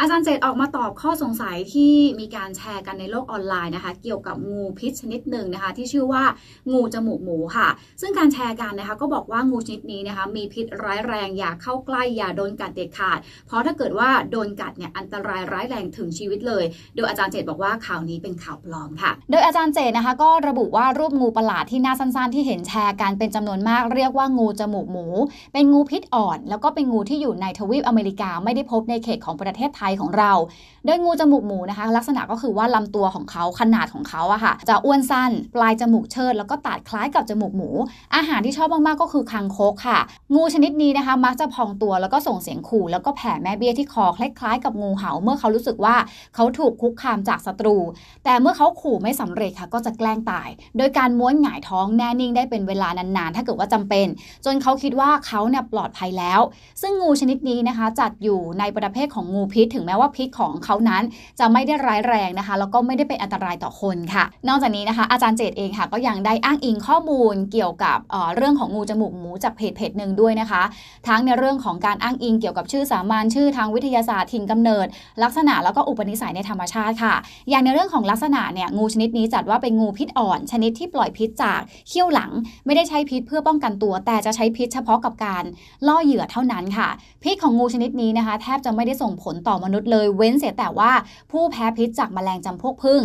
อาจารย์เจตออกมาตอบข้อสงสัยที่มีการแชร์กันในโลกออนไลน์นะคะ เกี่ยวกับงูพิษชนิดหนึ่งนะคะ ที่ชื่อว่างูจมูกหมูค่ะ ซึ่งการแชร์กันนะคะ ก็บอกว่างูชนิดนี้นะคะ มีพิษร้ายแรงอย่าเข้าใกล้อย่าโดนกัดเด็ดขาด เพราะถ้าเกิดว่าโดนกัดเนี่ยอันตรายร้ายแรงถึงชีวิตเลย โดยอาจารย์เจตบอกว่าข่าวนี้เป็นข่าวปลอมค่ะ โดยอาจารย์เจตนะคะ ก็ระบุว่ารูปงูประหลาดที่หน้าสั้น ๆ ที่เห็นแชร์กันเป็นจำนวนมากเรียกว่างูจมูกหมู เป็นงูพิษอ่อน แล้วก็เป็นงูที่อยู่ในทวีปอเมริกาไม่ได้พบในเขตของประเทศไทยของเรา โดยงูจมูกหมูนะคะ ลักษณะก็คือว่าลำตัวของเขาขนาดของเขาอะค่ะ จะอ้วนสั้น ปลายจมูกเชิด แล้วก็ตัดคล้ายกับจมูกหมู อาหารที่ชอบมากๆก็คือคางคกค่ะ งูชนิดนี้นะคะ มักจะพองตัวแล้วก็ส่งเสียงขู่ แล้วก็แผ่แม่เบี้ยที่คอคล้ายๆ กับงูเห่าเมื่อเขารู้สึกว่าเขาถูกคุกคามจากศัตรู แต่เมื่อเขาขู่ไม่สำเร็จค่ะ ก็จะแกล้งตาย โดยการม้วนหงายท้องแน่นิ่งได้เป็นเวลานานๆ ถ้าเกิดว่าจำเป็น จนเขาคิดว่าเขาเนี่ยปลอดภัยแล้ว ซึ่งงูชนิดนี้นะคะจัดอยู่ในประเภทของงูพิษถึงแม้ว่าพิษของเขานั้นจะไม่ได้ร้ายแรงนะคะ แล้วก็ไม่ได้เป็นอันตรายต่อคนค่ะ นอกจากนี้นะคะ อาจารย์เจตเองค่ะ ก็ยังได้อ้างอิงข้อมูลเกี่ยวกับเออเรื่องของงูจมูกหมูจากเพจเพจหนึ่งด้วยนะคะ ทั้งในเรื่องของการอ้างอิงเกี่ยวกับชื่อสามัญชื่อทางวิทยาศาสตร์ถิ่นกำเนิด ลักษณะแล้วก็อุปนิสัยในธรรมชาติค่ะ อย่างในเรื่องของลักษณะเนี่ยงูชนิดนี้จัดว่าเป็นงูพิษอ่อน ชนิดที่ปล่อยพิษจากเขี้ยวหลัง ไม่ได้ใช้พิษเพื่อป้องกันตัว แต่จะใช้พิษเฉพาะกับการล่อเหยื่อเท่านั้นค่ะ พิษของงูชนิดนี้นะคะ แทบจะไม่ได้ส่งผลต่อมนุษย์เลยเว้นเสียแต่ว่าผู้แพ้พิษจากแมลงจำพวกผึ้ง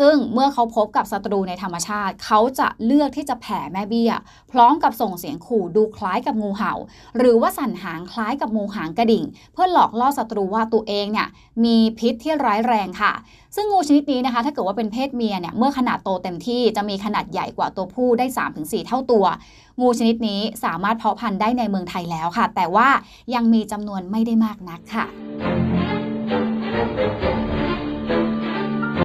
ซึ่งเมื่อเขาพบกับศัตรูในธรรมชาติ เขาจะเลือกที่จะแผ่แม่เบี้ย พร้อมกับส่งเสียงขู่ดูคล้ายกับงูเห่า หรือว่าสั่นหางคล้ายกับงูหางกระดิ่ง เพื่อหลอกล่อศัตรูว่าตัวเองเนี่ยมีพิษที่ร้ายแรงค่ะ ซึ่งงูชนิดนี้นะคะ ถ้าเกิดว่าเป็นเพศเมียเนี่ยเมื่อขนาดโตเต็มที่จะมีขนาดใหญ่กว่าตัวผู้ได้ 3-4 เท่าตัว งูชนิดนี้สามารถเพาะพันธุ์ได้ในเมืองไทยแล้วค่ะ แต่ว่ายังมีจำนวนไม่ได้มากนักค่ะ